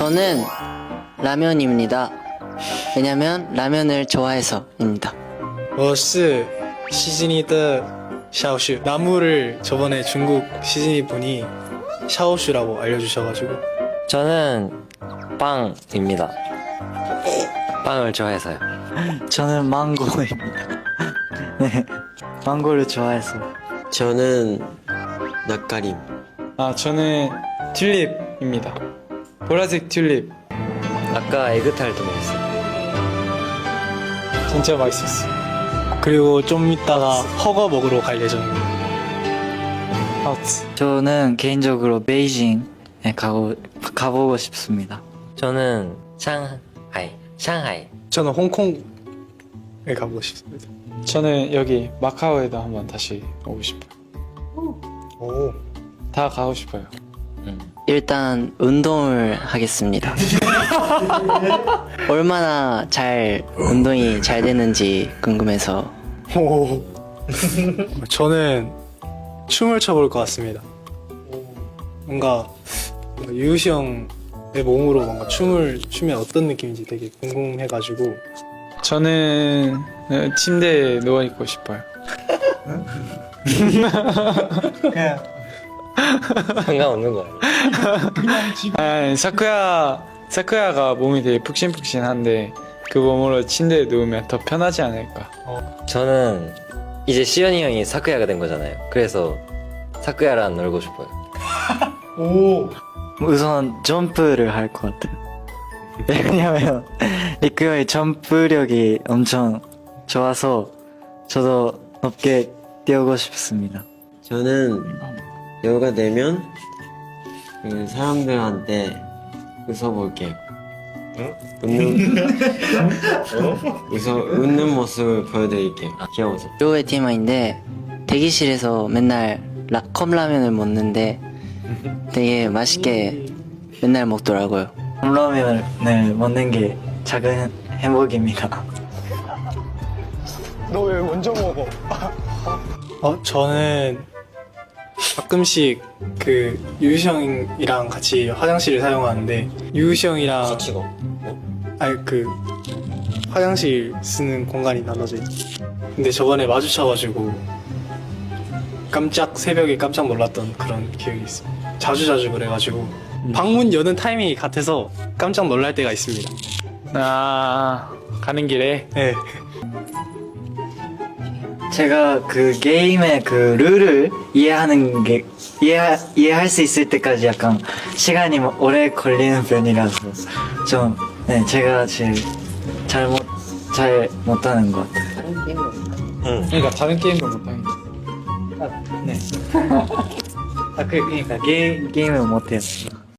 저는 라면입니다. 왜냐면 라면을 좋아해서입니다. 我是 시즈니 더 샤오슈 나무를 저번에 중국 시즈니 분이 샤오슈라고 알려주셔가지고 저는 빵입니다. 빵을 좋아해서요. 저는 망고입니다. 네, 망고를 좋아해서. 저는 낯가림. 아 저는 튤립입니다. 보라색 튤립 아까 에그탈도 먹었어요. 진짜 맛있었어 그리고 좀 이따가 허거 먹으러 갈 예정입니다 하우츠 저는 개인적으로 베이징에 가고 가보고 싶습니다. 저는 상하이, 상하이. 저는 홍콩에 가보고 싶습니다 저는 여기 마카오에도 한번 다시 오고 싶어요 오. 다 가고 싶어요 음. 일단 운동을 하겠습니다. 얼마나 잘 운동이 잘 되는지 궁금해서 오. 저는 춤을 춰볼 것 같습니다. 뭔가 유우시 형의 몸으로 뭔가 춤을 추면 어떤 느낌인지 되게 궁금해가지고 저는 침대에 누워 있고 싶어요. 상관없는 거 아니에요? 아, 사쿠야 사쿠야가 몸이 되게 푹신푹신한데 그 몸으로 침대에 누우면 더 편하지 않을까. 저는 이제 시연이 형이 사쿠야가 된 거잖아요. 그래서 사쿠야랑 놀고 싶어요. 우선 점프를 할 것 같아요. 왜냐면 리크 형의 점프력이 엄청 좋아서 저도 높게 뛰어고 싶습니다. 저는 여가 되면 그 사람들한테 웃어볼게요. 웃는 웃어 웃는 모습을 보여드릴게요. 귀여워서. 료의 TMI인데 대기실에서 맨날 라, 컵라면을 먹는데 되게 맛있게 맨날 먹더라고요. 컵라면을 먹는 게 작은 행복입니다. 너 왜 먼저 먹어? 어, 저는 가끔씩 그 유우시 형이랑 같이 화장실을 사용하는데 유우시 형이랑 같이 가. 아니 그 화장실 쓰는 공간이 나눠져 있지. 근데 저번에 마주쳐가지고 깜짝 새벽에 깜짝 놀랐던 그런 기억이 있어. 자주 자주 그래가지고 방문 여는 타이밍이 같아서 깜짝 놀랄 때가 있습니다. 아 가는 길에 네. 제가 그 게임의 그 룰을 이해하는 게 이해 이해할 수 있을 때까지 약간 시간이 뭐 오래 걸리는 편이라서 좀 네, 제가 제일 잘못 잘 못하는 것 같아요. 그러니까 다른 게임도 못하는 거. 네. 아, 그, 그러니까 게, 게임을 못해요.